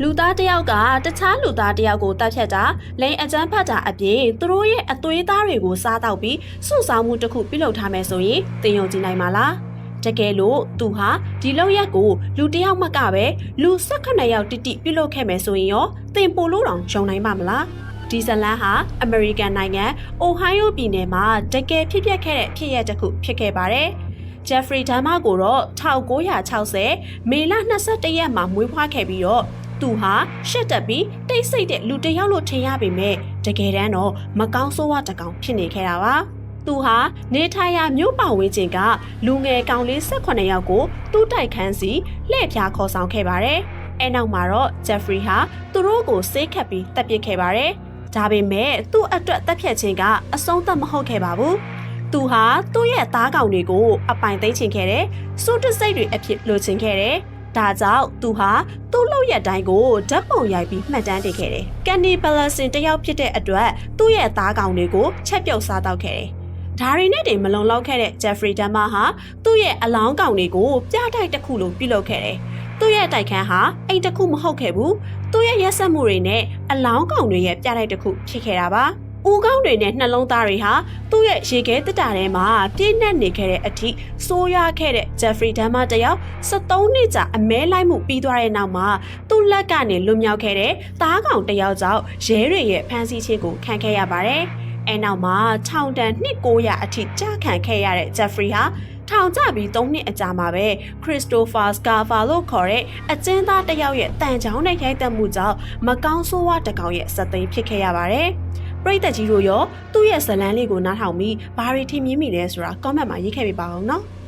လူသားတစ်ယောက်ကတခြားလူသားတစ်ယောက်ကိုတပ်ဖြတ်တာလိန်အကြမ်းဖက်တာအပြင်သူတို့ရဲ့အသွေးသားတွေကိုစားတော့ပြီးစုဆောင်မှုတစ်ခုပြုလုပ်ထားမယ်ဆိုရင်တင်ယုံကြည်နိုင်မှာလားတကယ်လို့သူဟာဒီလောက်ရက်ကိုလူတစ်ယောက်မှကပဲလူ18ယောက်တိတိပြုလုပ်ခဲ့မယ်ဆိုရင်ရောတင်ပို့လို့တောင်ယုံနိုင်ပါမလားဒီဇလန်ဟာအမေရိကန်နိုင်ငံအိုဟိုင်းယိုပြည်နယ်မှာတကယ်ဖြစ်ပျက်ခဲ့တဲ့ဖြစ်ရပ်တစ်ခုဖြစ်ခဲ့ပါတယ်။ Jeffrey Dahmer ကိုတော့1960မေလ22ရက်မှာမွေးဖွားခဲ့ပြီးတော့ သူဟာရှက်တက်ပြီးတိတ်ဆိတ်တဲ့လူတစ်ယောက်လို့ထင်ရပေမဲ့တကယ်တမ်းတော့မကောင်းဆိုးဝါးတစ်ကောင်ဖြစ်နေခဲ့တာပါ။သူဟာနေထိုင်ရာမြို့ပတ်ဝန်းကျင်ကလူငယ်ကောင်လေး18ယောက်ကိုတူးတိုက်ခန်းစီလှည့်ဖျားခေါ်ဆောင်ခဲ့ပါတယ်။အဲနောက်မှာတော့ Jeffrey ဟာသူတို့ကိုဆေးခတ်ပြီးတပ်ပစ်ခဲ့ပါတယ်။ဒါပေမဲ့သူ့အတွက်တပ်ဖြတ်ခြင်းကအဆုံးသတ်မဟုတ်ခဲ့ပါဘူး။သူဟာသူ့ရဲ့သားကောင်တွေကိုအပိုင်သိမ်းချင်ခဲ့တယ်။စိုးတစိတ်တွေအဖြစ်လိုချင်ခဲ့တယ်။ ဒါကြောင့်သူဟာသူ့လောက်ရက်တိုင်းကိုဓာတ်ပုံရိုက်ပြီးမှတ်တမ်းတင်ခဲ့တယ်။ကန်နီဘလဆင်တယောက်ဖြစ်တဲ့အတွက်သူ့ရဲ့သားကောင်တွေကိုချက်ပြုတ်စားတော့ခဲ့တယ်။ဒါရီနဲ့တင်မလုံလောက်ခဲ့တဲ့ Jeffrey Dahmer ဟာသူ့ရဲ့အလောင်းကောင်တွေကိုပြတိုက်တစ်ခုလိုပြုလုပ်ခဲ့တယ်။သူ့ရဲ့တိုက်ခန်းဟာအိမ်တစ်ခုမဟုတ်ခဲ့ဘူး။သူ့ရဲ့ရက်ဆက်မှုတွေနဲ့အလောင်းကောင်တွေရဲ့ပြတိုက်တစ်ခုဖြစ်ခဲ့တာပါ။ ဦးကောင်းတွေနဲ့နှလုံးသားတွေဟာသူ့ရဲ့ရေခဲတက်တာထဲမှာပြည့်နှက်နေခဲ့တဲ့အထိစိုးရွားခဲ့တဲ့ Jeffrey Dahmer တယောက်73နှစ်ကြာအမဲလိုက်မှုပြီးသွားတဲ့နောက်မှာသူ့လက်ကနေလွတ်မြောက်ခဲ့တဲ့သားကောင်တယောက်ကြောင့်ရဲတွေရဲ့ဖမ်းဆီးခြင်းကိုခံခဲ့ရပါတယ်။အဲနောက်မှာထောင်တန်နှစ်900အထိကြာခံခဲ့ရတဲ့ Jeffrey ဟာထောင်ကျပြီး3နှစ်အကြာမှာပဲ Christopher Scarver လို့ခေါ်တဲ့အကျဉ်းသားတစ်ယောက်ရဲ့တန်ချောင်းနဲ့ရိုက်တက်မှုကြောင့်မကောင်းဆိုးဝါးတစ်ကောင်ရဲ့စက်သိမ်းဖြစ်ခဲ့ရပါတယ်။ ပရိသတ်ကြီးတို့ရောသူ့ရဲ့ဇလန်းလေးကိုနားထောင်ပြီးဘာတွေထင်မြင်မိလဲဆိုတာ comment မှာရေးခဲ့ပေးပါအောင်နော်။